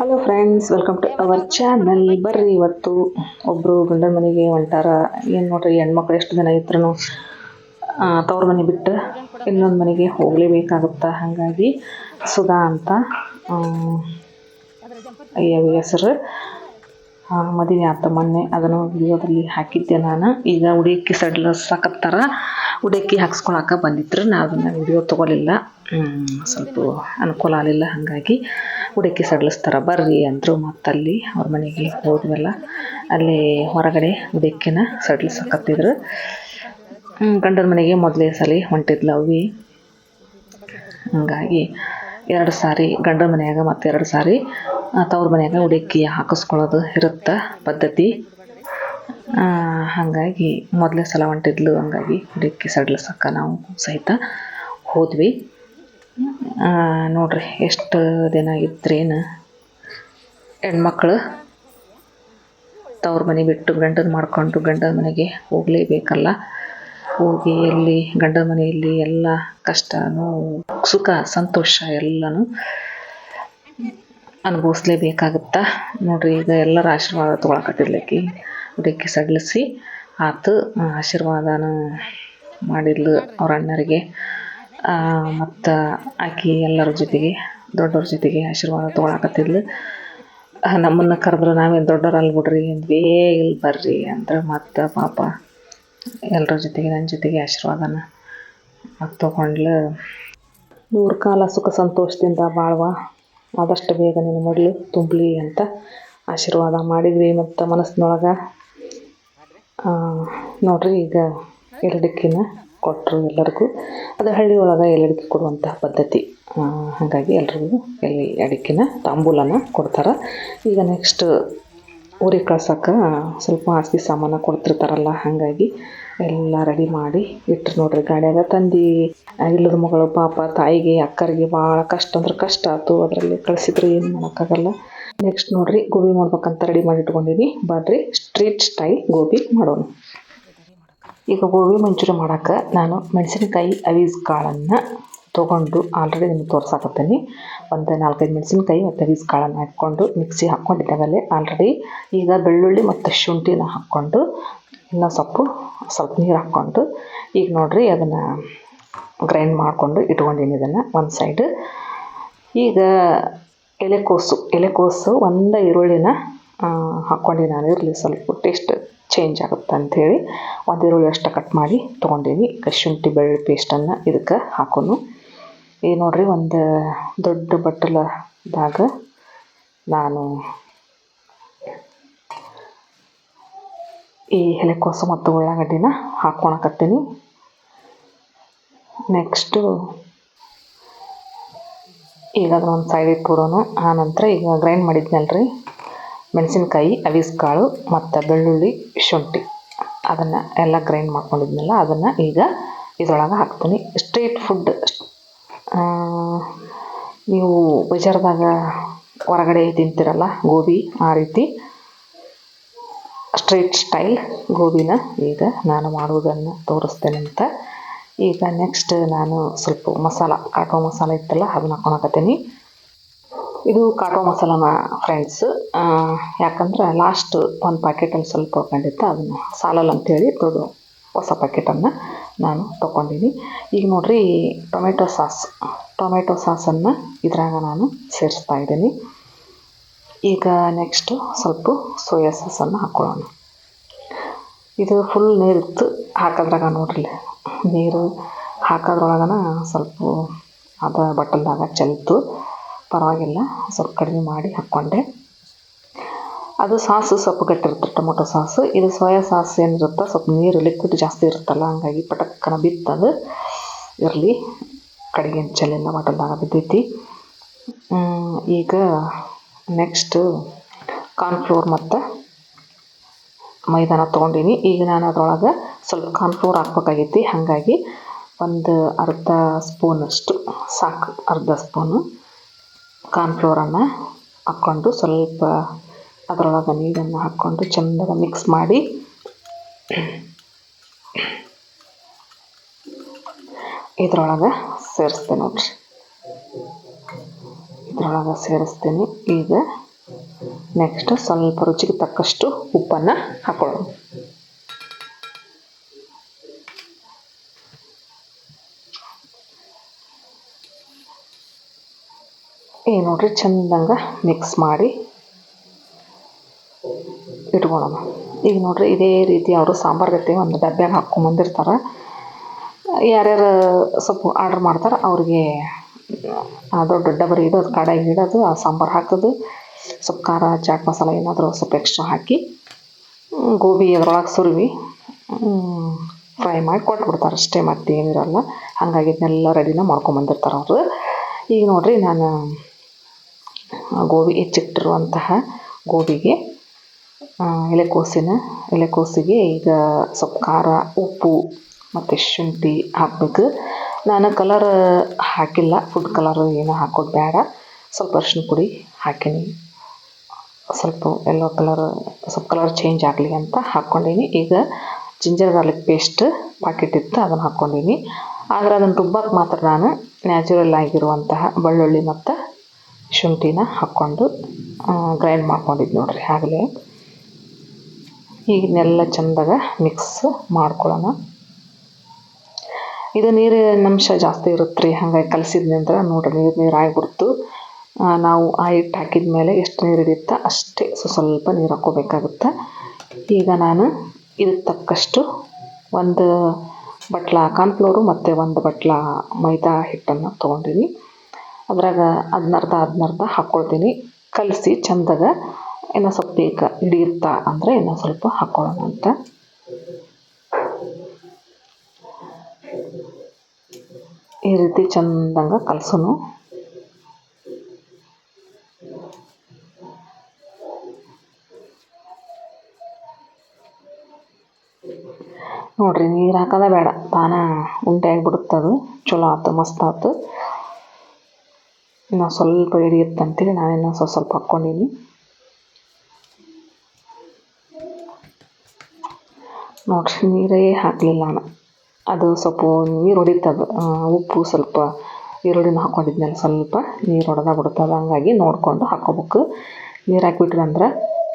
Hello friends welcome to our channel ಬರ್ರಿ ಇವತ್ತು ಒಬ್ಬರು ಗಂಡನ ಮನೆಗೆ ಹೊಂಟಾರ. ಏನು ನೋಡ್ರಿ, ಹೆಣ್ಮಕ್ಳು ಎಷ್ಟು ದಿನ ಇದ್ರೂ ತವ್ರ ಮನೆ ಬಿಟ್ಟು ಇನ್ನೊಂದು ಮನೆಗೆ ಹೋಗಲೇಬೇಕಾಗುತ್ತಾ? ಹಾಗಾಗಿ ಸುಧಾ ಅಂತ ಅಯ್ಯ ಹೆಸರು. ಮದುವೆ ಆತ ಮೊನ್ನೆ ಅದನ್ನು ವಿಡಿಯೋದಲ್ಲಿ ಹಾಕಿದ್ದೆ ನಾನು. ಈಗ ಉಡಿಯಕ್ಕಿ ಸಡ್ಲ ಸಾಕತ್ತಾರ ಉಡಿಯಕ್ಕಿ ಹಾಕ್ಸ್ಕೊಳಕ್ಕೆ ಬಂದಿದ್ರು. ನಾನು ಅದನ್ನು ವಿಡಿಯೋ ತೊಗೊಲಿಲ್ಲ ಸ್ವಲ್ಪ ಅನುಕೂಲ ಆಗಲಿಲ್ಲ. ಹಾಗಾಗಿ ಉಡಿಯಕ್ಕಿ ಸಡಿಲಿಸ್ತಾರೆ ಬರ್ರಿ ಅಂದರು ಮತ್ತಲ್ಲಿ ಅವ್ರ ಮನೆಗೆ ಹೋದ್ವಲ್ಲ, ಅಲ್ಲಿ ಹೊರಗಡೆ ಹುಡುಕಿನ ಸಡಿಲಿಸಕತ್ತಿದ್ರು ಗಂಡನ ಮನೆಗೆ ಮೊದಲೇ ಸಲ ಹೊಂಟಿದ್ಲು ಅವಿ ಹಂಗಾಗಿ ಎರಡು ಸಾರಿ ಗಂಡನ ಮನೆಯಾಗ ಮತ್ತು ಎರಡು ಸಾರಿ ತವ್ರ ಮನೆಯಾಗ ಹುಡುಕಿ ಹಾಕಿಸ್ಕೊಳ್ಳೋದು ಇರುತ್ತೆ ಪದ್ಧತಿ. ಹಾಗಾಗಿ ಮೊದಲೇ ಸಲ ಹೊಂಟಿದ್ಲು, ಹಂಗಾಗಿ ಹುಡುಕಿ ಸಡಿಲಿಸಕ್ಕ ನಾವು ಸಹಿತ ಹೋದ್ವಿ. ನೋಡ್ರಿ, ಎಷ್ಟು ದಿನ ಇದ್ರೇನು ಹೆಣ್ಮಕ್ಳು. ತವ್ರ ಮನೆ ಬಿಟ್ಟು ಗಂಡನ ಮಾಡಿಕೊಂಡು ಗಂಡನ ಮನೆಗೆ ಹೋಗಲೇಬೇಕಲ್ಲ. ಹೋಗಿ ಎಲ್ಲಿ ಗಂಡನ ಮನೆಯಲ್ಲಿ ಎಲ್ಲ ಕಷ್ಟ ಸುಖ, ಸಂತೋಷ ಎಲ್ಲನೂ ಅನುಭವಿಸ್ಲೇಬೇಕಾಗುತ್ತಾ? ನೋಡ್ರಿ, ಈಗ ಎಲ್ಲರ ಆಶೀರ್ವಾದ ತೊಗೊಳಕತ್ತಿರ್ಲಿಕ್ಕೆ ಹುಡುಕಿ ಸಡಿಲಿಸಿ ಆತು ಆಶೀರ್ವಾದನೂ ಮಾಡಿದ್ಲು ಅವ್ರ ಅಣ್ಣರಿಗೆ. ಮತ್ತು ಆಕೆ ಎಲ್ಲರ ಜೊತೆಗೆ, ದೊಡ್ಡವ್ರ ಜೊತೆಗೆ ಆಶೀರ್ವಾದ ತೊಗೊಳಕತ್ತಿದ್ಲು. ನಮ್ಮನ್ನು ಕರೆದ್ರು ನಾವೇನು ದೊಡ್ಡವ್ರು ಬಿಡ್ರಿ ಅಂದ್ವಿ ಇಲ್ಲಿ ಬರ್ರಿ ಅಂದ್ರೆ ಮತ್ತು ಪಾಪ ಎಲ್ಲರ ಜೊತೆಗೆ ನನ್ನ ಜೊತೆಗೆ ಆಶೀರ್ವಾದನ ಮತ್ತು ತೊಗೊಂಡ್ಲು. ನೂರು ಕಾಲ ಸುಖ ಸಂತೋಷದಿಂದ ಬಾಳ್ವ. ಆದಷ್ಟು ಬೇಗ ನಿನ್ನ ಮಡ್ಲು ತುಂಬಲಿ ಅಂತ ಆಶೀರ್ವಾದ ಮಾಡಿದ್ವಿ ಮತ್ತು ಮನಸ್ಸಿನೊಳಗೆ ನೋಡ್ರಿ ಈಗ ಎರಡಕ್ಕಿನ ಕೊಟ್ಟರು ಎಲ್ಲರಿಗೂ. ಅದು ಹಳ್ಳಿ ಒಳಗೆ ಎಲ್ಲರಿಗೆ ಕೊಡುವಂತಹ ಪದ್ಧತಿ. ಹಾಗಾಗಿ ಎಲ್ರಿಗೂ ಎಲೆ ಅಡಿಕೆನ, ತಾಂಬೂಲನ ಕೊಡ್ತಾರೆ. ಈಗ ನೆಕ್ಸ್ಟ್ ಊರಿಗೆ ಕಳ್ಸೋಕೆ ಸ್ವಲ್ಪ ಆಸ್ತಿ ಸಾಮಾನು ಕೊಡ್ತಿರ್ತಾರಲ್ಲ, ಹಾಗಾಗಿ ಎಲ್ಲ ರೆಡಿ ಮಾಡಿ ಇಟ್ಟರು ನೋಡ್ರಿ. ಗಾಡಿಯಾಗ ತಂದು, ಇಲ್ಲದ ಮಗಳು, ಪಾಪ, ತಾಯಿಗೆ, ಅಕ್ಕರಿಗೆ ಭಾಳ ಕಷ್ಟ ಅಂದ್ರೆ ಕಷ್ಟ ಆಯ್ತು ಅದರಲ್ಲಿ ಕಳಿಸಿದ್ರೆ ಏನು ಮಾಡೋಕ್ಕಾಗಲ್ಲ. ನೆಕ್ಸ್ಟ್ ನೋಡ್ರಿ, ಗೋಬಿ ಮಾಡ್ಬೇಕಂತ ರೆಡಿ ಮಾಡಿ ಇಟ್ಕೊಂಡಿನಿ ಬರ್ರಿ ಸ್ಟ್ರೀಟ್ ಸ್ಟೈಲ್ ಗೋಬಿ ಮಾಡೋಣ. ಈಗ ಗೋಬಿ ಮಂಚೂರಿ ಮಾಡೋಕ್ಕೆ ನಾನು ಮೆಣಸಿನಕಾಯಿ ಅವೀಸ್ ಕಾಳನ್ನು ತೊಗೊಂಡು ಆಲ್ರೆಡಿ ನಿಮ್ಗೆ ತೋರ್ಸಾಕತ್ತೀನಿ. ಒಂದು ನಾಲ್ಕೈದು ಮೆಣಸಿನ್ಕಾಯಿ ಮತ್ತು ಅವೀಸ್ ಕಾಳನ್ನು ಹಾಕ್ಕೊಂಡು ಮಿಕ್ಸಿ ಹಾಕ್ಕೊಂಡಿದ್ದಾಗಲೇ ಆಲ್ರೆಡಿ ಈಗ ಬೆಳ್ಳುಳ್ಳಿ ಮತ್ತು ಶುಂಠಿನ ಹಾಕ್ಕೊಂಡು ಇನ್ನೂ ಸೊಪ್ಪು ಸ್ವಲ್ಪ ನೀರು ಹಾಕ್ಕೊಂಡು ಈಗ ನೋಡಿರಿ ಅದನ್ನು ಗ್ರೈಂಡ್ ಮಾಡಿಕೊಂಡು ಇಟ್ಕೊಂಡಿನಿ ಇದನ್ನು ಒಂದು ಸೈಡ್ ಈಗ ಎಲೆಕೋಸು ಎಲೆಕೋಸು ಒಂದು ಈರುಳ್ಳಿನ ಹಾಕ್ಕೊಂಡು ನಾನು. ಇರಲಿ ಸ್ವಲ್ಪ ಟೇಸ್ಟ್ ಚೇಂಜ್ ಆಗುತ್ತೆ ಅಂಥೇಳಿ ಒಂದು ಈರುಳ್ಳಿ ಅಷ್ಟು ಕಟ್ ಮಾಡಿ ತೊಗೊಂಡೀನಿ. ಶುಂಠಿ ಬೆಳ್ಳುಳ್ಳಿ ಪೇಸ್ಟನ್ನು ಇದಕ್ಕೆ ಹಾಕೋನು. ಈಗ ನೋಡಿರಿ ಒಂದು ದೊಡ್ಡ ಬಟ್ಟಲದಾಗ ನಾನು ಈ ಎಲೆಕೋಸು ಮತ್ತು ಉಳ್ಳಾಗಡ್ಡಿನ ಹಾಕ್ಕೊಳಕತ್ತೀನಿ ನೆಕ್ಸ್ಟು ಈಗ ಅದನ್ನ ಒಂದು ಸೈಡ್ ಇಟ್ಬಿಡೋಣ. ಆನಂತರ ಈಗ ಗ್ರೈಂಡ್ ಮಾಡಿದ್ನಲ್ರಿ. ಮೆಣಸಿನ್ಕಾಯಿ, ಅವಿಸ್ಕಾಳು ಮತ್ತು ಬೆಳ್ಳುಳ್ಳಿ ಶುಂಠಿ. ಅದನ್ನು ಎಲ್ಲ ಗ್ರೈಂಡ್ ಮಾಡ್ಕೊಂಡಿದ್ನಲ್ಲ, ಅದನ್ನು ಈಗ ಇದ್ರೊಳಗೆ ಹಾಕ್ತೀನಿ. ಸ್ಟ್ರೀಟ್ ಫುಡ್ ನೀವು ಬಜಾರ್ದಾಗ ಹೊರಗಡೆ ತಿಂತೀರಲ್ಲ, ಗೋಬಿ, ಆ ರೀತಿ. ಸ್ಟ್ರೀಟ್ ಸ್ಟೈಲ್ ಗೋಬಿನ ಈಗ ನಾನು ಮಾಡುವುದನ್ನು ತೋರಿಸ್ತೇನೆ ಅಂತ ಈಗ ನೆಕ್ಸ್ಟ್ ನಾನು ಸ್ವಲ್ಪ ಮಸಾಲ ಕಾಟೋ ಮಸಾಲ ಇತ್ತಲ್ಲ, ಅದನ್ನ ಹಾಕೊಳಕತ್ತೀನಿ. ಇದು ಕಾಟೋ ಮಸಾಲನ ಫ್ರೆಂಡ್ಸ್ ಯಾಕಂದ್ರೆ ಲಾಸ್ಟ್ ಒಂದು ಪ್ಯಾಕೆಟಲ್ಲಿ ಸ್ವಲ್ಪ ಉಳ್ಕೊಂಡಿತ್ತು. ಅದನ್ನು ಸಾಲಲ್ಲ ಅಂತೇಳಿ ದೊಡ್ಡ ಹೊಸ ಪ್ಯಾಕೆಟನ್ನು ನಾನು ತೊಗೊಂಡಿನಿ. ಈಗ ನೋಡಿರಿ ಟೊಮೆಟೊ ಸಾಸ್, ಟೊಮೆಟೊ ಸಾಸನ್ನು ಇದ್ರಾಗ ನಾನು ಸೇರಿಸ್ತಾ ಇದ್ದೀನಿ. ಈಗ ನೆಕ್ಸ್ಟು ಸ್ವಲ್ಪ ಸೋಯಾ ಸಾಸನ್ನು ಹಾಕ್ಕೊಳ್ಳೋಣ ಇದು ಫುಲ್ ನೀರಿತ್ತು. ಹಾಕೋದ್ರಾಗ ನೋಡ್ರಿ ನೀರು ಹಾಕೋದ್ರೊಳಗನ ಸ್ವಲ್ಪ ಅದು ಬಟ್ಟಲ್ದಾಗ ಚೆಲ್ತು. ಪರವಾಗಿಲ್ಲ. ಸ್ವಲ್ಪ ಕಡಿಮೆ ಮಾಡಿ ಹಾಕ್ಕೊಂಡೆ ಅದು ಸಾಸು ಸ್ವಲ್ಪ ಗಟ್ಟಿರುತ್ತೆ ಟೊಮೊಟೊ ಸಾಸು. ಇದು ಸೋಯಾ ಸಾಸ್ ಏನಿರುತ್ತೆ ಸ್ವಲ್ಪ ನೀರು ಲಿಕ್ವಿಡ್ ಜಾಸ್ತಿ ಇರುತ್ತಲ್ಲ, ಹಂಗಾಗಿ ಪಟಕ್ಕನ ಬಿತ್ತದು. ಇರಲಿ, ಕಡೆಗೆ ಚೆಲ್ಲಿಲ್ಲ ಬಾಟಲ್ದಾಗ ಬಿದ್ದೈತಿ. ಈಗ ನೆಕ್ಸ್ಟು ಕಾರ್ನ್ಫ್ಲೋರ್ ಮತ್ತು ಮೈದಾನ ತೊಗೊಂಡೀನಿ. ಈಗ ನಾನು ಅದರೊಳಗೆ ಸ್ವಲ್ಪ ಕಾರ್ನ್ಫ್ಲೋರ್ ಹಾಕ್ಬೇಕಾಗೈತಿ. ಹಾಗಾಗಿ ಒಂದು ಅರ್ಧ ಸ್ಪೂನಷ್ಟು ಸಾಕು, ಅರ್ಧ ಸ್ಪೂನು ಕಾರ್ನ್ಫ್ಲೋರನ್ನು ಹಾಕ್ಕೊಂಡು ಸ್ವಲ್ಪ ಅದರೊಳಗೆ ನೀರನ್ನು ಹಾಕ್ಕೊಂಡು ಚೆಂದಾಗ ಮಿಕ್ಸ್ ಮಾಡಿ. ಇದ್ರೊಳಗೆ ಸೇರಿಸ್ತೇನೆ ನೋಡ್ರಿ. ಇದ್ರೊಳಗೆ ಸೇರಿಸ್ತೀನಿ. ಈಗ ನೆಕ್ಸ್ಟ್ ಸ್ವಲ್ಪ ರುಚಿಗೆ ತಕ್ಕಷ್ಟು ಉಪ್ಪನ್ನು ಹಾಕೊಳ್ಳೋಣ. ಈ ನೋಡ್ರಿ ಚಂದಂಗೆ ಮಿಕ್ಸ್ ಮಾಡಿ ಇಟ್ಕೊಳ್ಳೋಣ ಈಗ ನೋಡ್ರಿ ಇದೇ ರೀತಿ ಅವರು ಸಾಂಬಾರು ಗತಿ ಒಂದು ಡಬ್ಬ್ಯಾಗ ಹಾಕ್ಕೊಂಬಂದಿರ್ತಾರೆ ಯಾರ್ಯಾರು ಸ್ವಲ್ಪ ಆರ್ಡ್ರ್ ಮಾಡ್ತಾರೆ ಅವ್ರಿಗೆ ದೊಡ್ಡ ಡಬರಿ ಇಡೋದು, ಕಡಾಯಿ ಇಡೋದು, ಆ ಸಾಂಬಾರು ಹಾಕೋದು ಸ್ವಲ್ಪ ಖಾರ, ಚಾಟ್ ಮಸಾಲ ಏನಾದರೂ ಸ್ವಲ್ಪ ಎಕ್ಸ್ಟ್ರಾ ಹಾಕಿ ಗೋಬಿ ಅದ್ರೊಳಗೆ ಸುರುವಿ ಫ್ರೈ ಮಾಡಿ ಕೊಟ್ಬಿಡ್ತಾರೆ. ಅಷ್ಟೇ ಮತ್ತೇನಿರಲ್ಲ. ಹಾಗಾಗಿ ಇದನ್ನೆಲ್ಲ ರೆಡಿನ ಮಾಡ್ಕೊಂಬಂದಿರ್ತಾರೆ ಅವರು. ಈಗ ನೋಡಿರಿ ನಾನು ಗೋಬಿ ಹೆಚ್ಚಿಟ್ಟಿರುವಂತಹ ಗೋಬಿಗೆ ಎಲೆಕೋಸಿನ, ಎಲೆಕೋಸಿಗೆ ಈಗ ಸ್ವಲ್ಪ ಖಾರ, ಉಪ್ಪು ಮತ್ತು ಶುಂಠಿ ಹಾಕಬೇಕು. ನಾನು ಕಲರ್ ಹಾಕಿಲ್ಲ ಫುಡ್ ಕಲರ್ ಏನು ಹಾಕೋದು ಬೇಡ. ಸ್ವಲ್ಪ ಅರ್ಶಿನ ಪುಡಿ ಹಾಕೀನಿ. ಸ್ವಲ್ಪ ಎಲ್ಲೋ ಕಲರ್ ಸ್ವಲ್ಪ ಕಲರ್ ಚೇಂಜ್ ಆಗಲಿ ಅಂತ ಹಾಕ್ಕೊಂಡೀನಿ. ಈಗ ಜಿಂಜರ್ ಗಾರ್ಲಿಕ್ ಪೇಸ್ಟ್ ಪಾಕೆಟ್ ಇತ್ತು, ಅದನ್ನು ಹಾಕ್ಕೊಂಡೀನಿ. ಆದರೆ ಅದನ್ನು ರುಬ್ಬಕ್ಕೆ ಮಾತ್ರ ನಾನು ನ್ಯಾಚುರಲ್ ಆಗಿರುವಂತಹ ಬೆಳ್ಳುಳ್ಳಿ ಮತ್ತು ಶುಂಠಿನ ಹಾಕ್ಕೊಂಡು ಗ್ರೈಂಡ್ ಮಾಡ್ಕೊಂಡಿದ್ದು ನೋಡಿರಿ ಆಗಲೇ. ಇದನ್ನೆಲ್ಲ ಚೆಂದಾಗ ಮಿಕ್ಸ್ ಮಾಡ್ಕೊಳ್ಳೋಣ. ಇದು ನೀರಿನ ಅಂಶ ಜಾಸ್ತಿ ಇರುತ್ತೆ ರೀ ಹಾಗಾಗಿ ಕಲಸಿದ ನಂತರ ನೋಡಿರಿ ನೀರು ನೀರು ನಾವು ಆ ಹಿಟ್ಟು ಹಾಕಿದ ಮೇಲೆ ಎಷ್ಟು ನೀರು ಹಿಡಿಯುತ್ತ ಅಷ್ಟೇ ಸ್ವಲ್ಪ ನೀರು ಹಾಕ್ಕೋಬೇಕಾಗುತ್ತೆ. ಈಗ ನಾನು ಇದಕ್ಕೆ ತಕ್ಕಷ್ಟು ಒಂದು ಬಟ್ಲ ಕಾರ್ನ್ಫ್ಲೋರು ಮತ್ತು ಒಂದು ಬಟ್ಲ ಮೈದಾ ಹಿಟ್ಟನ್ನು ತೊಗೊಂಡಿನಿ. ಅದ್ರಾಗ ಅದನ್ನರ್ಧ ಅದನ್ನರ್ಧ ಹಾಕ್ಕೊಳ್ತೀನಿ ಕಲಸಿ ಚಂದಾಗ ಇನ್ನೂ ಸ್ವಲ್ಪ ಬೇಕು ಹಿಡಿಯುತ್ತಾ ಅಂದರೆ ಇನ್ನೂ ಸ್ವಲ್ಪ ಹಾಕ್ಕೊಳ್ಳೋಣ ಅಂತ. ಈ ರೀತಿ ಚೆಂದಂಗ ಕಲಸೋನು. ನೋಡ್ರಿ ನೀರು ಹಾಕೋದೇ ಬೇಡ. ತಾನ ಉಂಡೆ ಆಗ್ಬಿಡುತ್ತೆ ಅದು ಚಲೋ ಆಯ್ತು ಮಸ್ತ್ ಆಯ್ತು ಇನ್ನು ಸ್ವಲ್ಪ ಹಿಡಿಯುತ್ತೆ ಅಂತೇಳಿ ನಾನಿನ್ನೂ ಸ್ವಲ್ಪ ಸ್ವಲ್ಪ ಹಾಕ್ಕೊಂಡೀನಿ. ನೋಡಿರಿ, ನೀರೇ ಹಾಕಲಿಲ್ಲ ನಾನು. ಅದು ಸ್ವಲ್ಪ ನೀರು ಹೊಡಿತದ ಉಪ್ಪು ಸ್ವಲ್ಪ ಈರುಳ್ಳಿನ ಹಾಕ್ಕೊಂಡಿದ್ಮೇಲೆ ಸ್ವಲ್ಪ. ನೀರು ಹೊಡೆದ ಬಿಡ್ತದೆ, ಹಂಗಾಗಿ ನೋಡಿಕೊಂಡು ಹಾಕೋಬೇಕು. ನೀರು ಹಾಕಿಬಿಟ್ರಂದ್ರೆ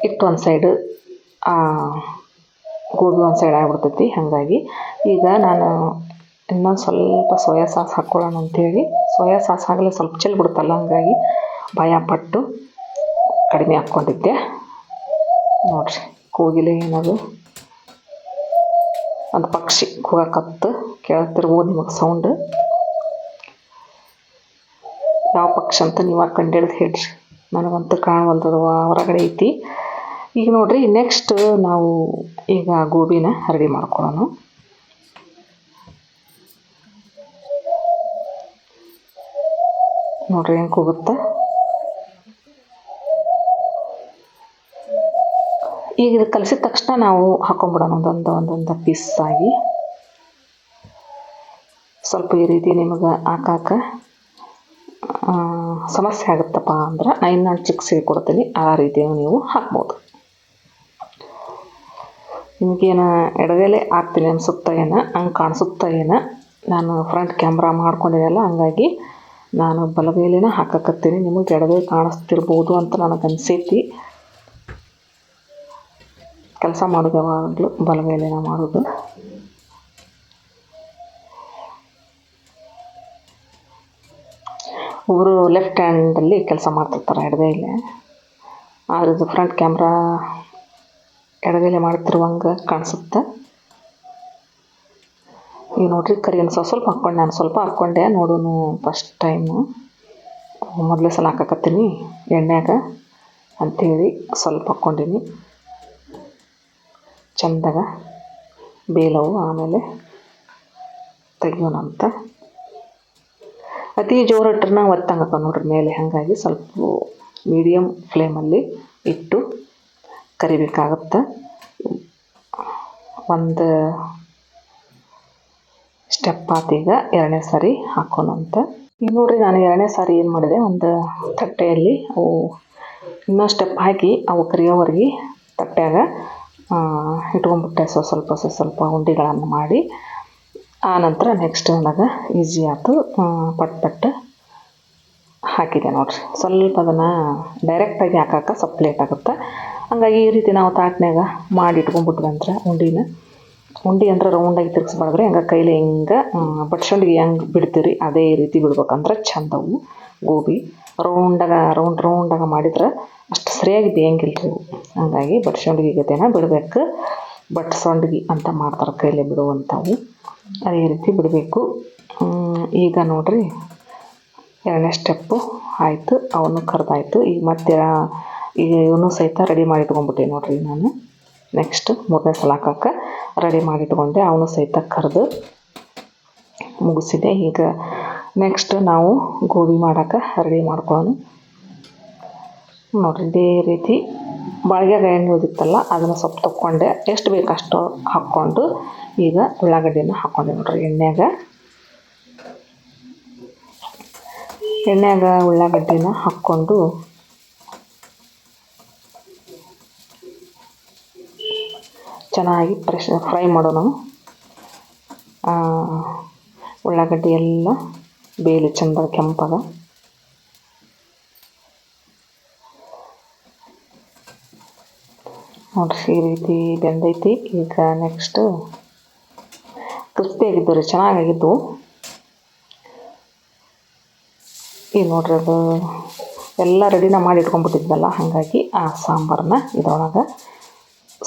ಇಟ್ಟು ಒಂದು ಸೈಡು ಗೋಬಿ ಒಂದು ಸೈಡ್ ಆಗಿಬಿಡ್ತೈತಿ, ಹಾಗಾಗಿ ಈಗ ನಾನು ಇನ್ನೊಂದು ಸ್ವಲ್ಪ ಸೋಯಾ ಸಾಸ್ ಹಾಕ್ಕೊಳ್ಳೋಣ ಅಂಥೇಳಿ ಸೋಯಾ ಸಾಸ್ ಆಗಲೇ ಸ್ವಲ್ಪ ಚೆಲ್ಬಿಡುತ್ತಲ್ಲ ಹಂಗಾಗಿ ಭಯಪಟ್ಟು ಕಡಿಮೆ ಹಾಕ್ಕೊಂಡಿದ್ದೆ. ನೋಡಿರಿ, ಕೂಗಿಲೆ ಏನದು? ಒಂದು ಪಕ್ಷಿ ಕೂಗಕತ್ತು ಕೇಳ್ತಿರ್ಬೋದು ನಿಮಗೆ ಸೌಂಡ್ ಯಾವ ಪಕ್ಷಿ ಅಂತ ನೀವು ಕಂಡಿಡ್ದು ಹೇಳ್ರಿ. ನನಗಂತೂ ಕಾಣುವಂಥದ್ದು ಹೊರಗಡೆ ಐತಿ. ಈಗ ನೋಡಿರಿ ನೆಕ್ಸ್ಟ್ ನಾವು ಈಗ ಗೋಬಿನ ರೆಡಿ ಮಾಡ್ಕೊಳ್ಳೋಣ ನೋಡ್ರಿ, ಹೆಂಗೆ ಕೂಗುತ್ತೆ? ಈಗ ಇದು ಕಲಸಿದ ತಕ್ಷಣ ನಾವು ಹಾಕೊಂಡ್ಬಿಡೋಣ ಒಂದೊಂದು ಒಂದೊಂದು ಪೀಸ್ ಆಗಿ. ಸ್ವಲ್ಪ ಈ ರೀತಿ ನಿಮಗೆ ಹಾಕಾಕ ಸಮಸ್ಯೆ ಆಗುತ್ತಪ್ಪ ಅಂದ್ರೆ ನಾನು ಇನ್ನೊಂದು ಚಿಕ್ಕ ಕೊಡ್ತೀನಿ. ಆ ರೀತಿ ನೀವು ಹಾಕ್ಬೋದು. ನಿಮಗೇನು ಎಡಗಲೆ ಹಾಕ್ತೀನಿ ಅನ್ಸುತ್ತ ಏನೋ? ಹಂಗೆ ಕಾಣಿಸುತ್ತಾ ಏನೋ? ನಾನು ಫ್ರಂಟ್ ಕ್ಯಾಮ್ರಾ ಮಾಡ್ಕೊಂಡಿರಲ್ಲ, ಹಂಗಾಗಿ ನಾನು ಬಲಗೈಲಿನ ಹಾಕಕತ್ತೀನಿ. ನಿಮಗೆ ಎಡಗೈ ಕಾಣಿಸ್ತಿರ್ಬೋದು ಅಂತ ನನಗೆ ಅನಿಸೈತಿ. ಕೆಲಸ ಮಾಡೋದು ಯಾವಾಗಲೂ ಬಲಗೈಲಿನ ಮಾಡೋದು. ಒಬ್ಬರು ಲೆಫ್ಟ್ ಹ್ಯಾಂಡಲ್ಲಿ ಕೆಲಸ ಮಾಡ್ತಿರ್ತಾರೆ ಎಡಗೈಲಿ ಆದರೆ ಇದು ಫ್ರಂಟ್ ಕ್ಯಾಮ್ರಾ ಎಡಗೈಲಿ ಮಾಡ್ತಿರುವಂಗೆ ಕಾಣಿಸುತ್ತೆ. ಈಗ ನೋಡ್ರಿ, ಕರಿ ಸ್ವಲ್ಪ ಸ್ವಲ್ಪ ಹಾಕ್ಕೊಂಡೆ ನಾನು ಸ್ವಲ್ಪ ಹಾಕ್ಕೊಂಡೆ ನೋಡೋನು ಫಸ್ಟ್ ಟೈಮು ಮೊದಲೇ ಸಲ ಹಾಕಕತ್ತೀನಿ ಎಣ್ಣೆಗ ಅಂಥೇಳಿ ಸ್ವಲ್ಪ ಹಾಕ್ಕೊಂಡಿನಿ ಚಂದಾಗ, ಬೇಲವು ಆಮೇಲೆ ತೆಗಿಯೋಣಂತ. ಅತಿ ಜೋರು ಒತ್ತಂಗಪ್ಪ ನೋಡ್ರಿ, ಮೇಲೆ ಹಾಗಾಗಿ ಸ್ವಲ್ಪ ಮೀಡಿಯಮ್ ಫ್ಲೇಮಲ್ಲಿ ಇಟ್ಟು ಕರಿಬೇಕಾಗತ್ತೆ. ಒಂದು ಸ್ಟೆಪ್ ಈಗ ಎರಡನೇ ಸಾರಿ ಹಾಕೋಣಂತ. ಈಗ ನೋಡಿರಿ, ನಾನು ಎರಡನೇ ಸಾರಿ ಏನು ಮಾಡಿದೆ? ಒಂದು ತಟ್ಟೆಯಲ್ಲಿ ಅವು ಇನ್ನೂ ಸ್ಟೆಪ್ ಹಾಕಿ ಅವು ಕರಿಯೋವರೆಗೆ ತಟ್ಟೆಯಾಗ ಇಟ್ಕೊಂಡ್ಬಿಟ್ಟೆ. ಸ್ವಲ್ಪ ಸ್ವ ಸ್ವಲ್ಪ ಉಂಡೆಗಳನ್ನು ಮಾಡಿ ಆನಂತರ ನೆಕ್ಸ್ಟ್ ನನಗೆ ಈಸಿ ಆಯ್ತು ಪಟ್ ಪಟ್ ಹಾಕಿದೆ ನೋಡಿರಿ. ಸ್ವಲ್ಪ ಅದನ್ನು ಡೈರೆಕ್ಟಾಗಿ ಹಾಕಕ್ಕೆ ಸ್ವಲ್ಪ ಲೇಟ್ ಆಗುತ್ತೆ. ಹಂಗಾಗಿ ಈ ರೀತಿ ನಾವು ತಾಟ್ನ್ಯಾಗ ಮಾಡಿ ಇಟ್ಕೊಂಡ್ಬಿಟ್ವಿ ಅಂದ್ರೆ ಉಂಡಿನ ಉಂಡೆ ಅಂದ್ರೆ ರೌಂಡಾಗಿ ತಿರ್ಗಿಸ್ಬಾರ್ದ್ರಿ ಹಂಗೆ ಕೈಲಿ ಹಿಂಗೆ ಬಡ್ಸಂಡಿಗೆ ಹೆಂಗೆ ಬಿಡ್ತೀರಿ, ಅದೇ ರೀತಿ ಬಿಡ್ಬೇಕಂದ್ರೆ ಚಂದವು ಗೋಬಿ. ರೌಂಡಾಗ ರೌಂಡ್ ರೌಂಡಾಗ ಮಾಡಿದ್ರೆ ಅಷ್ಟು ಸರಿಯಾಗಿ ಬೇಯಂಗಿಲ್ಲ ರೀ ಹಂಗಾಗಿ ಬಡ್ಸಂಡಿಗೆ ಗತೆನ ಬಿಡಬೇಕು. ಬಟ್ಸೊಂಡ್ಗಿ ಅಂತ ಮಾಡ್ತಾರೆ ಕೈಲಿ ಬಿಡುವಂಥವು. ಅದೇ ರೀತಿ ಬಿಡಬೇಕು. ಈಗ ನೋಡಿರಿ ಎರಡನೇ ಸ್ಟೆಪ್ಪು ಆಯಿತು, ಅವನು ಕರೆದಾಯ್ತು. ಈಗ ಮತ್ತೆ, ಈಗ ಇವನು ಸಹಿತ ರೆಡಿ ಮಾಡಿ ಇಟ್ಕೊಂಡ್ಬಿಟ್ಟೆ ನೋಡಿರಿ ನಾನು. ನೆಕ್ಸ್ಟ್ ಮೂರನೇ ಸಲ ಹಾಕಕ್ಕೆ ರೆಡಿ ಮಾಡಿ ಇಟ್ಕೊಂಡೆ ಅವನು ಸಹಿತ ಕರೆದು ಮುಗಿಸಿದೆ. ಈಗ ನೆಕ್ಸ್ಟ್ ನಾವು ಗೋಬಿ ಮಾಡೋಕೆ ರೆಡಿ ಮಾಡ್ಕೊಳ್ಳೋಣ. ನೋಡಿರಿ, ಇದೇ ರೀತಿ ಬಾಳ್ಗ್ಯಾಗ ಎಣ್ಣೆ ಉದಿತ್ತಲ್ಲ ಅದನ್ನು ಸ್ವಲ್ಪ ತಕ್ಕೊಂಡೆ. ಎಷ್ಟು ಬೇಕು ಅಷ್ಟು ಹಾಕ್ಕೊಂಡು ಈಗ ಉಳ್ಳಾಗಡ್ಡಿನ ಹಾಕ್ಕೊಂಡೆ. ನೋಡಿರಿ ಎಣ್ಣೆಗ ಎಣ್ಣೆಗ ಉಳ್ಳಾಗಡ್ಡಿನ ಹಾಕ್ಕೊಂಡು ಚೆನ್ನಾಗಿ ಪ್ರೆಶ್ ಫ್ರೈ ಮಾಡೋಣ. ಉಳ್ಳಾಗಡ್ಡಿ ಎಲ್ಲ ಬೇಲಿ ಚಂದ ಕೆಂಪಾಗ ನೋಡಿರಿ ಈ ರೀತಿ ಬೆಂದೈತಿ. ಈಗ ನೆಕ್ಸ್ಟ್ ಕ್ರಿಸ್ಪಿ ಆಗಿದ್ದು ರೀ ಚೆನ್ನಾಗಾಗಿದ್ದು ಈಗ ನೋಡ್ರಿ ಅದು ಎಲ್ಲ ರೆಡಿನ ಮಾಡಿ ಇಟ್ಕೊಂಡ್ಬಿಟ್ಟಿದ್ವಲ್ಲ, ಹಾಗಾಗಿ ಆ ಸಾಂಬಾರನ್ನ ಇದ್ರೊಳಗೆ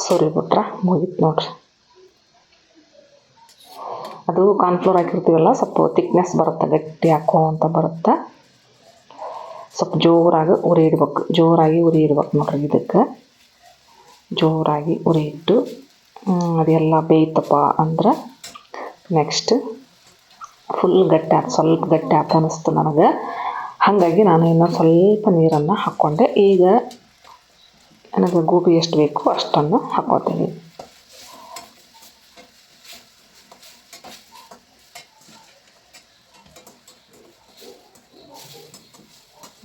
ಸುರಿಬಿಟ್ರೆ ಮುಗಿತು ನೋಡ್ರಿ. ಅದು ಕಾನ್ಫ್ಲೋರ್ ಹಾಕಿರ್ತೀವಲ್ಲ, ಸ್ವಲ್ಪ ತಿಕ್ನೆಸ್ ಬರುತ್ತೆ, ಗಟ್ಟಿ ಹಾಕೋ ಅಂತ ಬರುತ್ತೆ. ಸ್ವಲ್ಪ ಜೋರಾಗಿ ಉರಿ ಇಡ್ಬೇಕು, ಜೋರಾಗಿ ಉರಿ ಇಡ್ಬೇಕು ನೋಡ್ರಿ ಇದಕ್ಕೆ. ಜೋರಾಗಿ ಉರಿ ಇಟ್ಟು ಅದೆಲ್ಲ ಬೇಯ್ತಪ್ಪ ಅಂದ್ರೆ ನೆಕ್ಸ್ಟ್ ಫುಲ್ ಗಟ್ಟಿ ಆಯ್ತು ಸ್ವಲ್ಪ ಗಟ್ಟಿ ಆಯ್ತು ಅನ್ನಿಸ್ತು ನನಗೆ. ಹಾಗಾಗಿ ನಾನು ಇನ್ನೂ ಸ್ವಲ್ಪ ನೀರನ್ನು ಹಾಕ್ಕೊಂಡೆ ಈಗ ನನಗೆ ಗೋಬಿ ಎಷ್ಟು ಬೇಕು ಅಷ್ಟನ್ನು ಹಾಕೋತೀನಿ.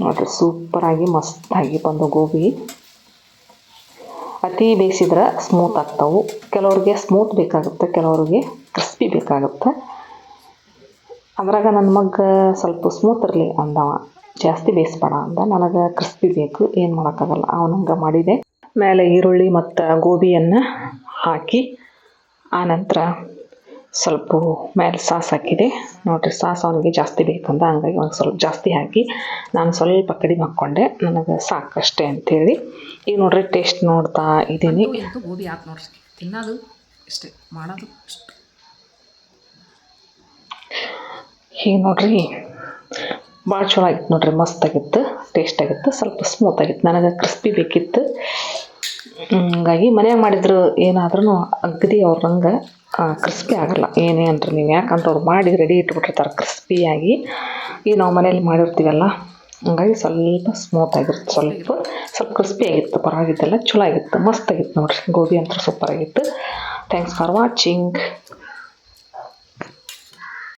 ನೋಡಿರಿ, ಸೂಪರಾಗಿ ಮಸ್ತಾಗಿ ಬಂದು ಗೋಬಿ. ಅತಿ ಬೇಯಿಸಿದ್ರೆ ಸ್ಮೂತ್ ಆಗ್ತಾವೆ. ಕೆಲವ್ರಿಗೆ ಸ್ಮೂತ್ ಬೇಕಾಗುತ್ತೆ, ಕೆಲವ್ರಿಗೆ ಕ್ರಿಸ್ಪಿ ಬೇಕಾಗುತ್ತೆ. ಅದ್ರಾಗ ನನ್ನ ಮಗ ಸ್ವಲ್ಪ ಸ್ಮೂತ್ ಇರಲಿ ಅಂದವ. ಜಾಸ್ತಿ ಬೇಯಿಸ್ಬೇಡ ಅಂದ ನನಗೆ ಕ್ರಿಸ್ಪಿ ಬೇಕು ಏನು ಮಾಡೋಕ್ಕಾಗಲ್ಲ. ಅವನಂಗೆ ಮಾಡಿದೆ. ಮೇಲೆ ಈರುಳ್ಳಿ ಮತ್ತು ಗೋಬಿಯನ್ನು ಹಾಕಿ ಆನಂತರ ಸ್ವಲ್ಪ ಮೇಲೆ ಸಾಸ್ ಹಾಕಿದೆ. ನೋಡಿರಿ ಸಾಸ್ ಅವನಿಗೆ ಜಾಸ್ತಿ ಬೇಕಂದ ಹಂಗಾಗಿ ಒಂದು ಸ್ವಲ್ಪ ಜಾಸ್ತಿ ಹಾಕಿ ನಾನು ಸ್ವಲ್ಪ ಕಡಿಮೆ ಹಾಕ್ಕೊಂಡೆ. ನನಗೆ ಸಾಕಷ್ಟೇ ಅಂಥೇಳಿ ಈಗ ನೋಡ್ರಿ ಟೇಸ್ಟ್ ನೋಡ್ತಾ ಇದ್ದೀನಿ. ಅಂತೂ ಗೋಬಿ ಹಾಕಿ ನೋಡ್ರಿ ತಿನ್ನೋದು ಇಷ್ಟೇ ಮಾಡೋದು ಈಗ ನೋಡ್ರಿ ಭಾಳ ಚಲೋ ಆಗಿತ್ತು ನೋಡ್ರಿ ಟೇಸ್ಟ್ ಆಗಿತ್ತು ಸ್ವಲ್ಪ ಸ್ಮೂತ್ ಆಗಿತ್ತು, ನನಗೆ ಕ್ರಿಸ್ಪಿ ಬೇಕಿತ್ತು. ಹಂಗಾಗಿ ಮನ್ಯಾಗ ಮಾಡಿದ್ರು ಏನಾದ್ರೂ ಅಗದಿ ಅವ್ರಂಗೆ ಕ್ರಿಸ್ಪಿ ಆಗಲ್ಲ, ಏನೇ ಅಂದ್ರೆ ನೀವು ಯಾಕಂತ ಅವ್ರು ಮಾಡಿ ರೆಡಿ ಇಟ್ಬಿಟ್ಟಿರ್ತಾರೆ ಕ್ರಿಸ್ಪಿಯಾಗಿ ಈಗ ನಾವು ಮನೇಲಿ ಮಾಡಿರ್ತೀವಲ್ಲ, ಹಂಗಾಗಿ ಸ್ವಲ್ಪ ಸ್ಮೂತ್ ಆಗಿರುತ್ತೆ ಸ್ವಲ್ಪ ಸ್ವಲ್ಪ ಕ್ರಿಸ್ಪಿ ಆಗಿತ್ತು, ಪರವಾಗಿದ್ದೆಲ್ಲ ಚಲೋ ಆಗಿತ್ತು, ಮಸ್ತ್ ಆಗಿತ್ತು ನೋಡ್ರಿ, ಗೋಬಿ ಅಂತೂ ಸೂಪರ್ ಆಗಿತ್ತು. Thanks for watching